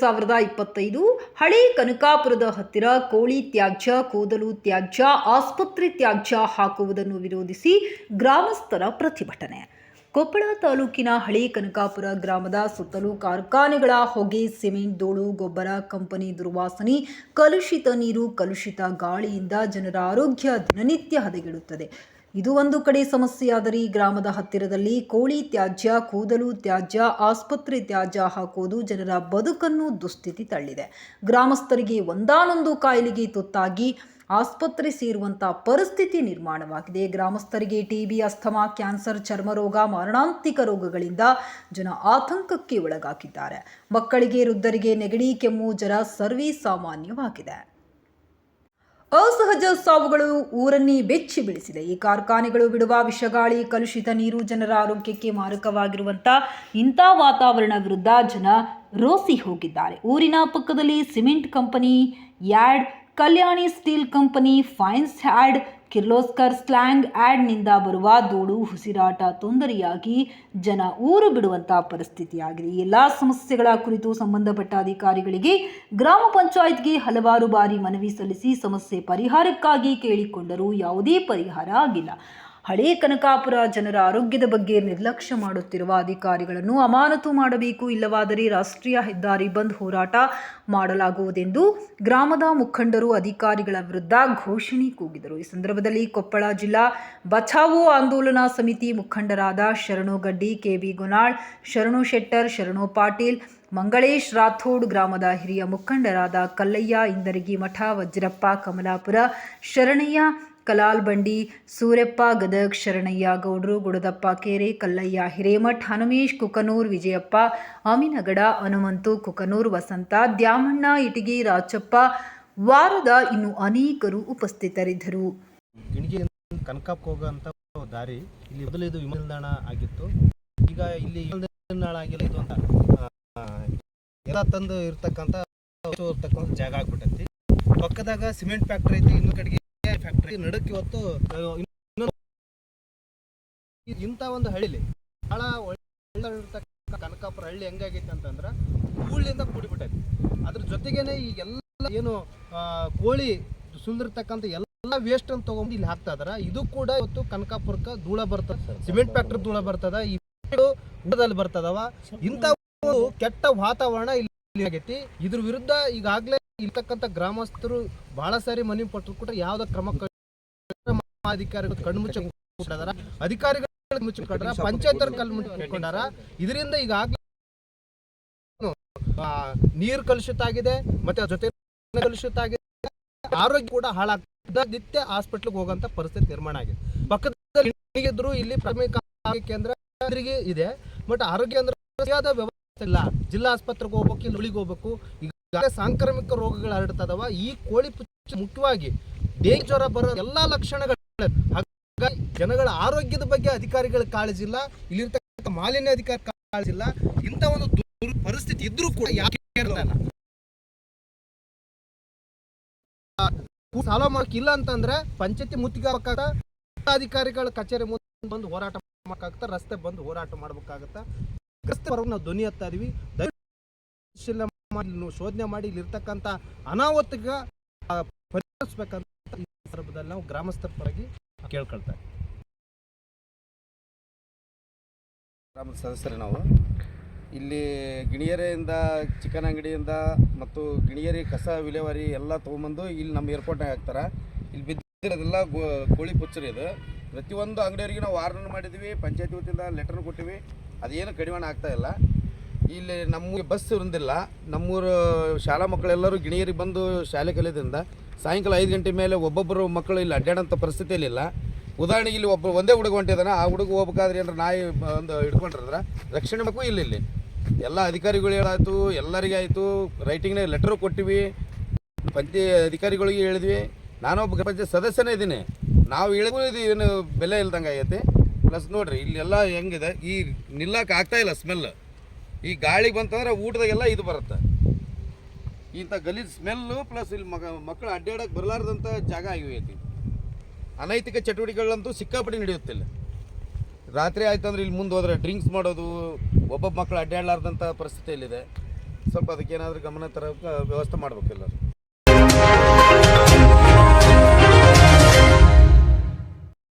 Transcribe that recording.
ಸಾವಿರದ ಇಪ್ಪತ್ತೈದು, ಹಳೆ ಕನಕಾಪುರದ ಹತ್ತಿರ ಕೋಳಿ ತ್ಯಾಜ್ಯ, ಕೂದಲು ತ್ಯಾಜ್ಯ, ಆಸ್ಪತ್ರೆ ತ್ಯಾಜ್ಯ ಹಾಕುವುದನ್ನು ವಿರೋಧಿಸಿ ಗ್ರಾಮಸ್ಥರ ಪ್ರತಿಭಟನೆ. ಕೊಪ್ಪಳ ತಾಲೂಕಿನ ಹಳೆ ಕನಕಾಪುರ ಗ್ರಾಮದ ಸುತ್ತಲೂ ಕಾರ್ಖಾನೆಗಳ ಹೊಗೆ, ಸಿಮೆಂಟ್ ದೋಳು ಗೊಬ್ಬರ ಕಂಪನಿ ದುರ್ವಾಸನೆ, ಕಲುಷಿತ ನೀರು, ಕಲುಷಿತ ಗಾಳಿಯಿಂದ ಜನರ ಆರೋಗ್ಯ ದಿನನಿತ್ಯ ಹದಗೆಡುತ್ತದೆ. ಇದು ಒಂದು ಕಡೆ ಸಮಸ್ಯೆಯಾದರೆ ಈ ಗ್ರಾಮದ ಹತ್ತಿರದಲ್ಲಿ ಕೋಳಿ ತ್ಯಾಜ್ಯ, ಕೂದಲು ತ್ಯಾಜ್ಯ, ಆಸ್ಪತ್ರೆ ತ್ಯಾಜ್ಯ ಹಾಕುವುದು ಜನರ ಬದುಕನ್ನು ದುಸ್ಥಿತಿ ತಳ್ಳಿದೆ. ಗ್ರಾಮಸ್ಥರಿಗೆ ಒಂದಾನೊಂದು ಕಾಯಿಲೆಗೆ ತುತ್ತಾಗಿ ಆಸ್ಪತ್ರೆ ಸೇರುವಂಥ ಪರಿಸ್ಥಿತಿ ನಿರ್ಮಾಣವಾಗಿದೆ. ಗ್ರಾಮಸ್ಥರಿಗೆ ಟಿಬಿ ಅಸ್ತಮಾ, ಕ್ಯಾನ್ಸರ್ ಚರ್ಮರೋಗ ಮಾರಣಾಂತಿಕ ರೋಗಗಳಿಂದ ಜನ ಆತಂಕಕ್ಕೆ ಒಳಗಾಗಿದ್ದಾರೆ. ಮಕ್ಕಳಿಗೆ, ವೃದ್ಧರಿಗೆ ನೆಗಡಿ, ಕೆಮ್ಮು, ಜ್ವರ ಸರ್ವೇ ಸಾಮಾನ್ಯವಾಗಿದೆ. ಅಸಹಜ ಸಾವುಗಳು ಊರನ್ನೇ ಬೆಚ್ಚಿ ಬೀಳಿಸಿದೆ. ಈ ಕಾರ್ಖಾನೆಗಳು ಬಿಡುವ ವಿಷಗಾಳಿ, ಕಲುಷಿತ ನೀರು ಜನರ ಆರೋಗ್ಯಕ್ಕೆ ಮಾರಕವಾಗಿರುವಂಥ ಇಂಥ ವಾತಾವರಣ ವಿರುದ್ಧ ಜನ ರೋಸಿ ಹೋಗಿದ್ದಾರೆ. ಊರಿನ ಪಕ್ಕದಲ್ಲಿ cement company and Kalyani steel company, ಫೈನ್ಸ್ had Kirloskar ಸ್ಲ್ಯಾಂಗ್ ಆ್ಯಡ್ನಿಂದ ಬರುವ ಧೂಳು ಉಸಿರಾಟ, ತೊಂದರೆಯಾಗಿ ಜನ ಊರು ಬಿಡುವಂಥ ಪರಿಸ್ಥಿತಿಯಾಗಿದೆ. ಈ ಎಲ್ಲ ಸಮಸ್ಯೆಗಳ ಕುರಿತು ಸಂಬಂಧಪಟ್ಟ ಅಧಿಕಾರಿಗಳಿಗೆ ಗ್ರಾಮ ಪಂಚಾಯತ್ಗೆ ಹಲವಾರು ಬಾರಿ ಮನವಿ ಸಲ್ಲಿಸಿ ಸಮಸ್ಯೆ ಪರಿಹಾರಕ್ಕಾಗಿ ಕೇಳಿಕೊಂಡರೂ ಯಾವುದೇ ಪರಿಹಾರ ಆಗಿಲ್ಲ. ಹಳೇ ಕನಕಾಪುರ ಜನರ ಆರೋಗ್ಯದ ಬಗ್ಗೆ ನಿರ್ಲಕ್ಷ್ಯ ಮಾಡುತ್ತಿರುವ ಅಧಿಕಾರಿಗಳನ್ನು ಅಮಾನತು ಮಾಡಬೇಕು ಇಲ್ಲವಾದರೆ ರಾಷ್ಟ್ರೀಯ ಹೆದ್ದಾರಿ ಬಂದ್ ಹೋರಾಟ ಮಾಡಲಾಗುವುದೆಂದು ಗ್ರಾಮದ ಮುಖಂಡರು ಅಧಿಕಾರಿಗಳ ವಿರುದ್ಧ ಘೋಷಣೆ ಕೂಗಿದರು. ಈ ಸಂದರ್ಭದಲ್ಲಿ ಕೊಪ್ಪಳ ಜಿಲ್ಲಾ ಬಚಾವೋ ಆಂದೋಲನಾ ಸಮಿತಿ ಮುಖಂಡರಾದ ಶರಣು ಗಡ್ಡಿ ಕೆಬಿ ಗುನಾಳ್, ಶರಣು ಶೆಟ್ಟರ್, ಶರಣು ಪಾಟೀಲ್, ಮಂಗಳೇಶ್ ರಾಥೋಡ್ ಗ್ರಾಮದ ಹಿರಿಯ ಮುಖಂಡರಾದ ಕಲ್ಲಯ್ಯ, ಇಂದರಗಿ ಮಠ, ವಜ್ರಪ್ಪ, ಕಮಲಾಪುರ, ಶರಣಯ್ಯ ಕಲಾಲ್ ಬಂಡಿ ಸೂರ್ಯಪ್ಪ ಗದಗ್, ಶರಣಯ್ಯ, ಗೌಡ್ರು, ಗುಡದಪ್ಪ, ಕೇರೆ, ಕಲ್ಲಯ್ಯ, ಹಿರೇಮಠ್, ಹನುಮೇಶ್, ಕುಕನೂರ್, ವಿಜಯಪ್ಪ, ಅಮಿನಗಡ, ಹನುಮಂತು, ಕುಕನೂರ್, ವಸಂತ, ದ್ಯಾಮಣ್ಣ, ಇಟಗಿ, ರಾಚಪ್ಪ, ವಾರದ ಇನ್ನು ಅನೇಕರು ಉಪಸ್ಥಿತರಿದ್ದರು. ಕನಕಕ್ಕೆ ಹೋಗೋಂಥ ದಾರಿ ಇಲ್ಲಿ ಮೊದಲು ಇದು ವಿಮಾನ ನಿಲ್ದಾಣ ಆಗಿತ್ತು. ಈಗ ಇಲ್ಲಿ ನಿಲ್ದಾಣ ಆಗಿಲ್ಲ, ಇದು ಅಂತ. ಎಲ್ಲ ತಂದು ಇರ್ತಕ್ಕಂಥ ಜಾಗ ಆಗ್ಬಿಟ್ಟೈತಿ. ಪಕ್ಕದಾಗ ಸಿಮೆಂಟ್ ಫ್ಯಾಕ್ಟ್ರಿ ಐತಿ, ಇನ್ನೊಂದು ಕಡೆಗೆ ಫ್ಯಾಕ್ಟ್ರಿ ನಡಕ್ಕೆ ಇವತ್ತು ಇಂಥ ಒಂದು ಹಳ್ಳಿಲಿ ಬಹಳ ಒಳ್ಳೆ ಕನಕಾಪುರ ಹಳ್ಳಿ ಹೆಂಗಾಗೈತೆ ಅಂತಂದ್ರೆ ಹೂಳಿಂದ ಕೂಡಿಬಿಟ್ಟೈತಿ. ಅದ್ರ ಜೊತೆಗೇನೆ ಈ ಎಲ್ಲ ಏನು ಕೋಳಿ ಸುಲ್ದಿರ್ತಕ್ಕಂಥ ಎಲ್ಲ ವೇಸ್ಟ್ ಅಂತ ತಗೊಂಡು ಇಲ್ಲಿ ಹಾಕ್ತಾ ಇದು ಕೂಡ ಇವತ್ತು ಕನಕಾಪುರಕ್ಕೆ ಧೂಳ ಬರ್ತದ ಸಿಮೆಂಟ್ ಫ್ಯಾಕ್ಟ್ರಿ ಧೂಳ ಬರ್ತದ. ಈ ಊಟದಲ್ಲಿ ಬರ್ತದವ. ಇಂಥ ಕೆಟ್ಟ ವಾತಾವರಣ ಇಲ್ಲಿ ಆಗೈತಿ ಇದ್ರ ವಿರುದ್ಧ ಈಗಾಗಲೇ ಇರ್ತಕ್ಕಂಥ ಗ್ರಾಮಸ್ಥರು ಬಹಳ ಸಾರಿ ಮನವಿ ಪಟ್ಟರು ಕೂಡ ಯಾವ್ದ ಕ್ರಮ ಅಧಿಕಾರಿಗಳು ಕಣ್ಮುಚ್ಚ ಕೂತ್ಕೊಂಡಾರ. ಅಧಿಕಾರಿಗಳು ಮುಚ್ಚಿಕೊಂಡ್ರ ಪಂಚಾಯತ್ ಕಲ್ ಮುಚ್ಚಿಕೊಂಡಾರ ಇದರಿಂದ ಈಗಾಗಲೇ ನೀರು ಕಲುಷಿತ ಆಗಿದೆ, ಮತ್ತೆ ಅದ್ರ ಜೊತೆ ಕಲುಷಿತ ಆಗಿದೆ. ಆರೋಗ್ಯ ಕೂಡ ಹಾಳಾಗ್ತದೆ ನಿತ್ಯ ಹಾಸ್ಪಿಟ್ಲ್ಗೆ ಹೋಗಂತ ಪರಿಸ್ಥಿತಿ ನಿರ್ಮಾಣ ಆಗಿದೆ. ಪಕ್ಕದಲ್ಲಿ ಇಲ್ಲಿ ಪ್ರಾಥಮಿಕ ಆರೋಗ್ಯ ಕೇಂದ್ರ ಇದೆ, ಬಟ್ ಆರೋಗ್ಯ ವ್ಯವಸ್ಥೆ ಇಲ್ಲ ಜಿಲ್ಲಾ ಆಸ್ಪತ್ರೆಗೆ ಹೋಗ್ಬೇಕು ಇಲ್ಲಿ ಉಳಿಗೆ ಹೋಗ್ಬೇಕು. ಈಗ ಸಾಂಕ್ರಾಮಿಕ ರೋಗಗಳು ಹರಡ್ತದವ. ಈ ಕೋಳಿ ಪುಚ್ಚ ಮುಖ್ಯವಾಗಿ ಡೇಂಗ್ ಜ್ವರ ಬರೋ ಎಲ್ಲಾ ಲಕ್ಷಣಗಳು. ಜನಗಳ ಆರೋಗ್ಯದ ಬಗ್ಗೆ ಅಧಿಕಾರಿಗಳ ಕಾಳಜಿ ಇಲ್ಲ ಇಲ್ಲಿರ್ತಕ್ಕಂಥ ಮಾಲಿನ್ಯ ಅಧಿಕಾರಿ ಕಾಳಜಿ ಇಲ್ಲ ಇಂಥ ಒಂದು ಪರಿಸ್ಥಿತಿ ಇದ್ರೂ ಕೂಡ ಯಾಕೆ ಇಲ್ಲ? ಸಾಲ ಮಾಡಕ್ಕಿಲ್ಲ ಅಂತಂದ್ರೆ ಪಂಚಾಯತಿ ಮುತ್ತಿಗೆ ಅಧಿಕಾರಿಗಳ ಕಚೇರಿ ಮುಂದೆ ಬಂದು ಹೋರಾಟ ಮಾಡಬೇಕಾಗತ್ತ ರಸ್ತೆ ಬಂದು ಹೋರಾಟ ಮಾಡ್ಬೇಕಾಗತ್ತ? ನಾವು ಧ್ವನಿ ಎತ್ತಾ ಇದೀವಿ. ಶೋಧನೆ ಮಾಡಿ ಇಲ್ಲಿರ್ತಕ್ಕಂಥ ಅನಾಹುತಗ ಪರಿಹರಿಸ್ಬೇಕಂತ ಸಂದರ್ಭದಲ್ಲಿ ನಾವು ಗ್ರಾಮಸ್ಥರ ಪರವಾಗಿ ಕೇಳ್ಕೊಳ್ತಾ ಗ್ರಾಮದ ಸದಸ್ಯರು ನಾವು. ಇಲ್ಲಿ ಗಿಣಿಯರೆಯಿಂದ ಚಿಕನ್ ಅಂಗಡಿಯಿಂದ ಮತ್ತು ಗಿಣಿಯರಿ ಕಸ ವಿಲೇವಾರಿ ಎಲ್ಲ ತೊಗೊಂಬಂದು ಇಲ್ಲಿ ನಮ್ಮ ಏರ್ಪೋರ್ಟ್ನಾಗ ಹಾಕ್ತಾರೆ. ಇಲ್ಲಿ ಬಿದ್ದಿರೋದೆಲ್ಲ ಗೋ, ಕೋಳಿ ಪುಚ್ಚರಿ ಇದು ಪ್ರತಿಯೊಂದು ಅಂಗಡಿಯವರಿಗೆ ನಾವು ವಾರ್ನ ಮಾಡಿದ್ವಿ ಪಂಚಾಯತಿ ವತಿಯಿಂದ ಲೆಟರ್ ಕೊಟ್ಟಿವಿ. ಅದೇನು ಕಡಿವಾಣ ಆಗ್ತಾ ಇಲ್ಲ. ಇಲ್ಲಿ ನಮಗೆ ಬಸ್ ಇರೋದಿಲ್ಲ. ನಮ್ಮೂರು ಶಾಲಾ ಮಕ್ಕಳೆಲ್ಲರೂ ಗಿಣಿಯರಿಗೆ ಬಂದು ಶಾಲೆ ಕಲಿಯೋದ್ರಿಂದ ಸಾಯಂಕಾಲ ಐದು ಗಂಟೆ ಮೇಲೆ ಒಬ್ಬೊಬ್ಬರು ಮಕ್ಕಳು ಇಲ್ಲಿ ಅಡ್ಡಾಡೋಂಥ ಪರಿಸ್ಥಿತಿಯಲ್ಲಿಲ್ಲ ಉದಾಹರಣೆಗೆ ಇಲ್ಲಿ ಒಬ್ಬ ಒಂದೇ ಹುಡುಗ ಹೊಂಟಿದಾನೆ. ಆ ಹುಡುಗ ಹೋಗ್ಬೇಕಾದ್ರೆ ಏನಾರ ನಾಯಿ ಒಂದು ಹಿಡ್ಕೊಂಡ್ರದ್ರ? ರಕ್ಷಣೆ ಬೇಕು ಇಲ್ಲ ಇಲ್ಲಿ. ಎಲ್ಲ ಅಧಿಕಾರಿಗಳು ಹೇಳಾಯಿತು, ಎಲ್ಲರಿಗೆ ಆಯಿತು. ರೈಟಿಂಗ್ನಾಗ ಲೆಟ್ರು ಕೊಟ್ಟಿವಿ. ಪಂಚಾಯ ಅಧಿಕಾರಿಗಳಿಗೆ ಹೇಳಿದ್ವಿ. ನಾನೊಬ್ಬ ಪಂಚಾಯತ್ ಸದಸ್ಯನೇ ಇದ್ದೀನಿ. ನಾವು ಹೇಳಿದ್ರು ಇದು ಏನು ಬೆಲೆ ಇಲ್ದಂಗೆ ಆಗೈತೆ ಪ್ಲಸ್ ನೋಡ್ರಿ, ಇಲ್ಲೆಲ್ಲ ಹೆಂಗಿದೆ? ಈ ನಿಲ್ಲಕ್ಕೆ ಆಗ್ತಾ ಇಲ್ಲ ಸ್ಮೆಲ್ ಈ ಗಾಳಿಗೆ ಬಂತಂದ್ರೆ ಊಟದಾಗೆಲ್ಲ ಇದು ಬರುತ್ತೆ. ಇಂಥ ಗಲೀಜ್ ಸ್ಮೆಲ್ಲು ಪ್ಲಸ್ ಇಲ್ಲಿ ಮಗ ಮಕ್ಕಳು ಅಡ್ಡಾಡಕ್ಕೆ ಬರಲಾರ್ದಂಥ ಜಾಗ ಆಗಿವೈತಿ ಅನೈತಿಕ ಚಟುವಟಿಕೆಗಳಂತೂ ಸಿಕ್ಕಾಪಟ್ಟಿ ನಡೆಯುತ್ತಿಲ್ಲ ರಾತ್ರಿ ಆಯ್ತು ಅಂದ್ರೆ ಇಲ್ಲಿ ಮುಂದೆ ಹೋದ್ರೆ ಡ್ರಿಂಕ್ಸ್ ಮಾಡೋದು, ಒಬ್ಬೊಬ್ಬ ಮಕ್ಕಳು ಅಡ್ಡಾಡಲಾರ್ದಂಥ ಪರಿಸ್ಥಿತಿಯಲ್ಲಿದೆ. ಸ್ವಲ್ಪ ಅದಕ್ಕೇನಾದರೂ ಗಮನ ತರೋಕೆ ವ್ಯವಸ್ಥೆ ಮಾಡಬೇಕು ಎಲ್ಲರೂ.